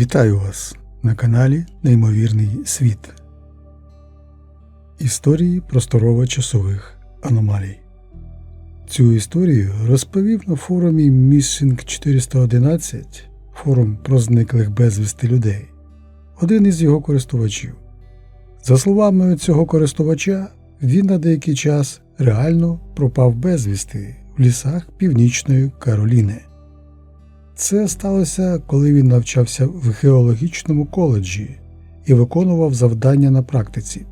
Вітаю вас на каналі Неймовірний світ. Історії просторово-часових аномалій. Цю історію розповів на форумі Missing 411 форум про зниклих безвісти людей, один із його користувачів. За словами цього користувача, він на деякий час реально пропав безвісти в лісах Північної Кароліни. Це сталося, коли він навчався в геологічному коледжі і виконував завдання на практиці,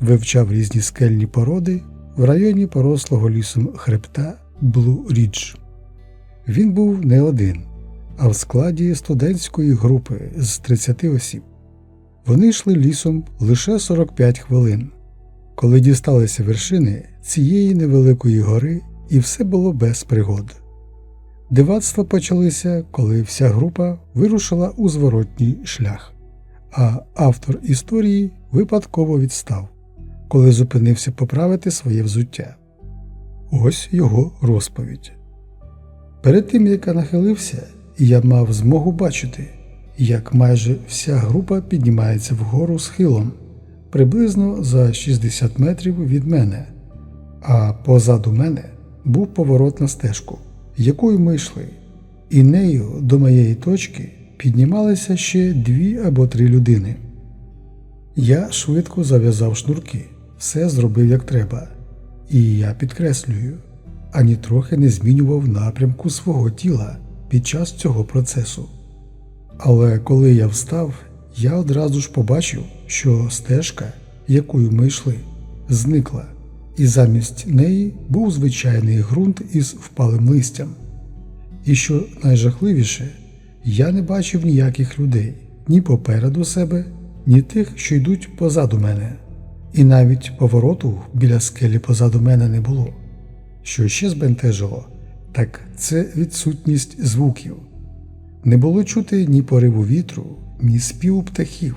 вивчав різні скельні породи в районі порослого лісом хребта Блу Рідж. Він був не один, а в складі студентської групи з 30 осіб. Вони йшли лісом лише 45 хвилин. Коли дісталися вершини цієї невеликої гори, і все було без пригод. Дивацтва почалися, коли вся група вирушила у зворотній шлях, а автор історії випадково відстав, коли зупинився поправити своє взуття. Ось його розповідь. Перед тим як я нахилився, я мав змогу бачити, як майже вся група піднімається вгору схилом приблизно за 60 метрів від мене, а позаду мене був поворот на стежку якою ми йшли, і нею до моєї точки піднімалися ще дві або три людини. Я швидко зав'язав шнурки, все зробив як треба, і я підкреслюю, ані трохи не змінював напрямку свого тіла під час цього процесу. Але коли я встав, я одразу ж побачив, що стежка, якою ми йшли, зникла і замість неї був звичайний ґрунт із впалим листям. І що найжахливіше, я не бачив ніяких людей ні попереду себе, ні тих, що йдуть позаду мене, і навіть повороту біля скелі позаду мене не було. Що ще збентежило, так це відсутність звуків. Не було чути ні пориву вітру, ні співу птахів,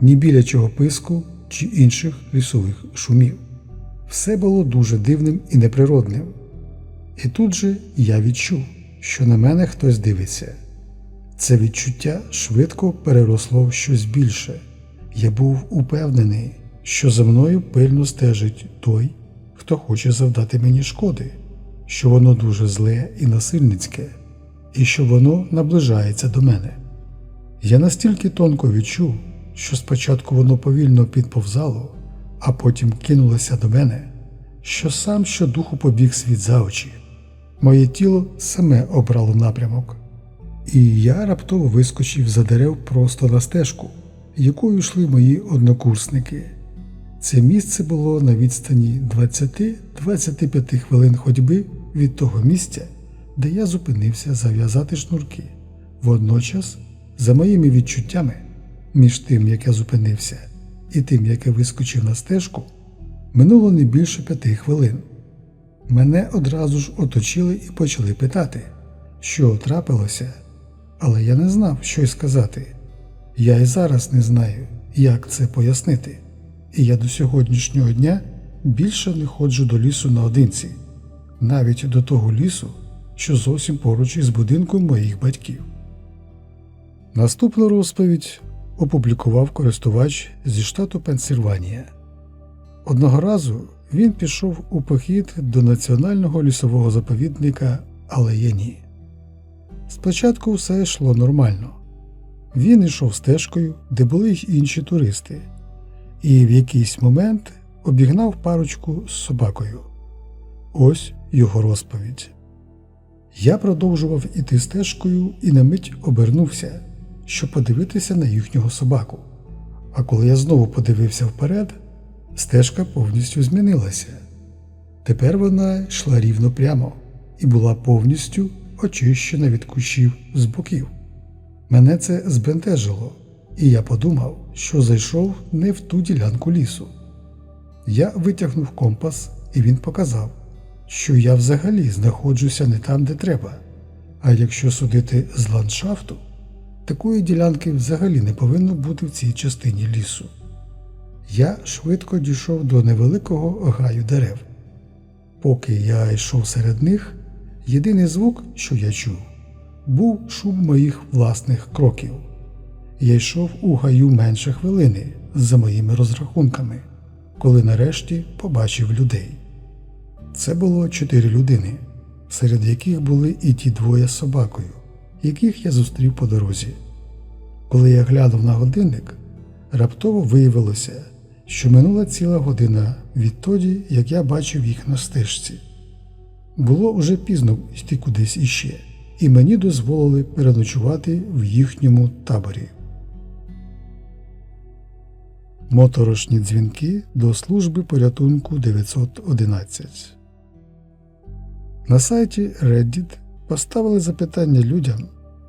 ні білячого писку чи інших лісових шумів. Все було дуже дивним і неприродним. І тут же я відчув, що на мене хтось дивиться. Це відчуття швидко переросло в щось більше. Я був упевнений, що за мною пильно стежить той, хто хоче завдати мені шкоди, що воно дуже зле і насильницьке, і що воно наближається до мене. Я настільки тонко відчув, що спочатку воно повільно підповзало а потім кинулася до мене, що сам щодуху побіг світ за очі. Моє тіло саме обрало напрямок, і я раптово вискочив за дерев просто на стежку, якою йшли мої однокурсники. Це місце було на відстані 20-25 хвилин ходьби від того місця, де я зупинився зав'язати шнурки. Водночас, за моїми відчуттями, між тим, як я зупинився, і тим, як я вискочив на стежку, минуло не більше п'яти хвилин. Мене одразу ж оточили і почали питати, що трапилося, але я не знав, що й сказати. Я й зараз не знаю, як це пояснити, і я до сьогоднішнього дня більше не ходжу до лісу наодинці, навіть до того лісу, що зовсім поруч із будинком моїх батьків. Наступна розповідь опублікував користувач зі штату Пенсильванія. Одного разу він пішов у похід до національного лісового заповідника Алеєні. Спочатку все йшло нормально. Він йшов стежкою, де були й інші туристи, і в якийсь момент обігнав парочку з собакою. Ось його розповідь. Я продовжував іти стежкою і на мить обернувся щоб подивитися на їхнього собаку. А коли я знову подивився вперед, стежка повністю змінилася. Тепер вона йшла рівно прямо і була повністю очищена від кущів з боків. Мене це збентежило, і я подумав, що зайшов не в ту ділянку лісу. Я витягнув компас, і він показав, що я взагалі знаходжуся не там, де треба. А якщо судити з ландшафту, Такої ділянки взагалі не повинно бути в цій частині лісу. Я швидко дійшов до невеликого гаю дерев. Поки я йшов серед них, єдиний звук, що я чув, був шум моїх власних кроків. Я йшов у гаю менше хвилини за моїми розрахунками, коли нарешті побачив людей. Це було чотири людини, серед яких були і ті двоє з собакою, яких я зустрів по дорозі. Коли я глянув на годинник, раптово виявилося, що минула ціла година відтоді, як я бачив їх на стежці. Було уже пізно йти кудись іще, і мені дозволили переночувати в їхньому таборі. Моторошні дзвінки до служби порятунку 911. На сайті Reddit поставили запитання людям,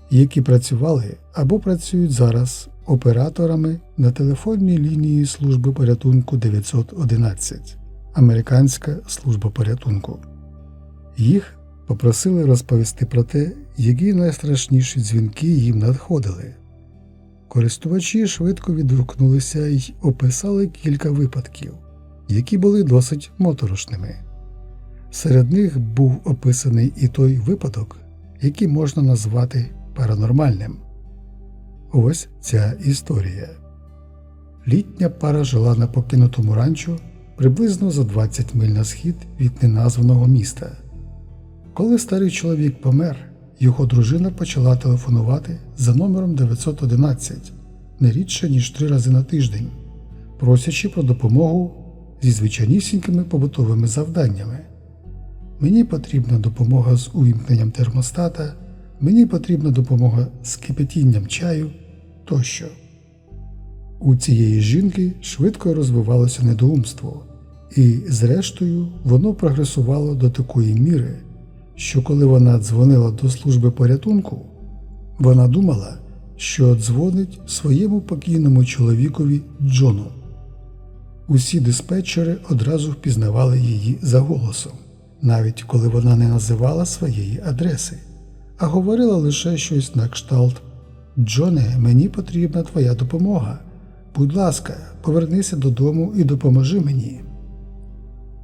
які працювали або працюють зараз операторами на телефонній лінії служби порятунку 911 Американська служба порятунку. Їх попросили розповісти про те, які найстрашніші дзвінки їм надходили. Користувачі швидко відгукнулися й описали кілька випадків, які були досить моторошними. Серед них був описаний і той випадок, який можна назвати паранормальним. Ось ця історія. Літня пара жила на покинутому ранчо приблизно за 20 миль на схід від неназваного міста. Коли старий чоловік помер, його дружина почала телефонувати за номером 911 не рідше ніж три рази на тиждень, просячи про допомогу зі звичайнісінькими побутовими завданнями. Мені потрібна допомога з увімкненням термостата, мені потрібна допомога з кипятінням чаю тощо. У цієї жінки швидко розвивалося недоумство, і, зрештою, воно прогресувало до такої міри, що коли вона дзвонила до служби порятунку, вона думала, що дзвонить своєму покійному чоловікові Джону. Усі диспетчери одразу впізнавали її за голосом, навіть коли вона не називала своєї адреси, а говорила лише щось на кшталт Джоне, мені потрібна твоя допомога. Будь ласка, повернися додому і допоможи мені.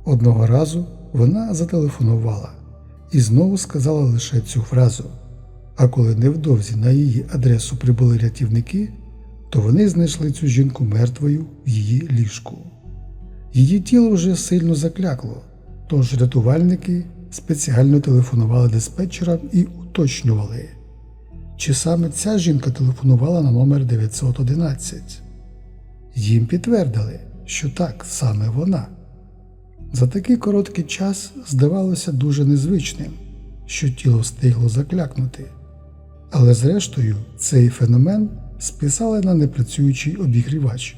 Одного разу вона зателефонувала і знову сказала лише цю фразу. А коли невдовзі на її адресу прибули рятівники, то вони знайшли цю жінку мертвою в її ліжку. Її тіло вже сильно заклякло, тож рятувальники спеціально телефонували диспетчерам і уточнювали, чи саме ця жінка телефонувала на номер 911. Їм підтвердили, що так саме вона. За такий короткий час здавалося дуже незвичним, що тіло встигло заклякнути. Але зрештою цей феномен списали на непрацюючий обігрівач,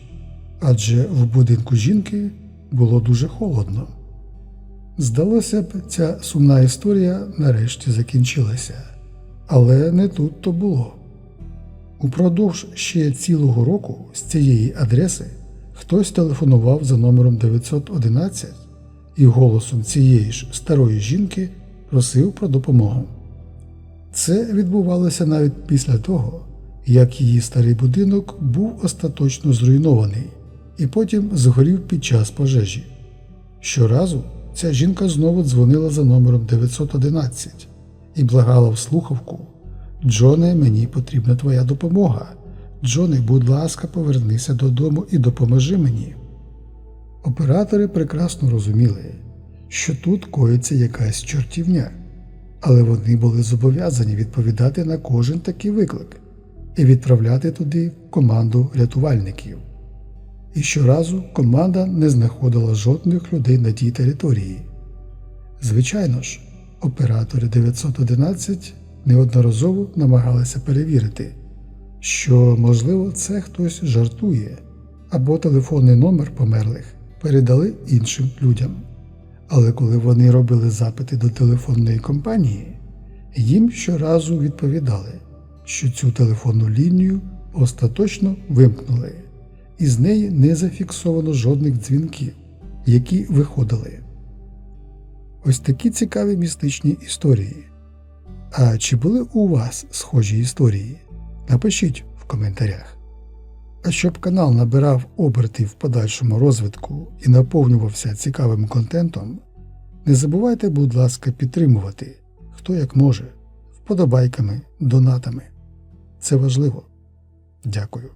адже в будинку жінки було дуже холодно. Здалося б, ця сумна історія нарешті закінчилася, але не тут то було. Упродовж ще цілого року з цієї адреси хтось телефонував за номером 911 і голосом цієї ж старої жінки просив про допомогу. Це відбувалося навіть після того, як її старий будинок був остаточно зруйнований і потім згорів під час пожежі. Щоразу ця жінка знову дзвонила за номером 911 і благала в слухавку Джоне, мені потрібна твоя допомога. Джоне, будь ласка, повернися додому і допоможи мені. Оператори прекрасно розуміли, що тут коїться якась чортівня, але вони були зобов'язані відповідати на кожен такий виклик і відправляти туди команду рятувальників. І щоразу команда не знаходила жодних людей на тій території. Звичайно ж, оператори 911 неодноразово намагалися перевірити, що, можливо, це хтось жартує або телефонний номер померлих передали іншим людям. Але коли вони робили запити до телефонної компанії, їм щоразу відповідали, що цю телефонну лінію остаточно вимкнули, і з неї не зафіксовано жодних дзвінків, які виходили. Ось такі цікаві містичні історії. А чи були у вас схожі історії? Напишіть в коментарях. А щоб канал набирав оберти в подальшому розвитку і наповнювався цікавим контентом, не забувайте, будь ласка, підтримувати хто як може, вподобайками, донатами. Це важливо. Дякую.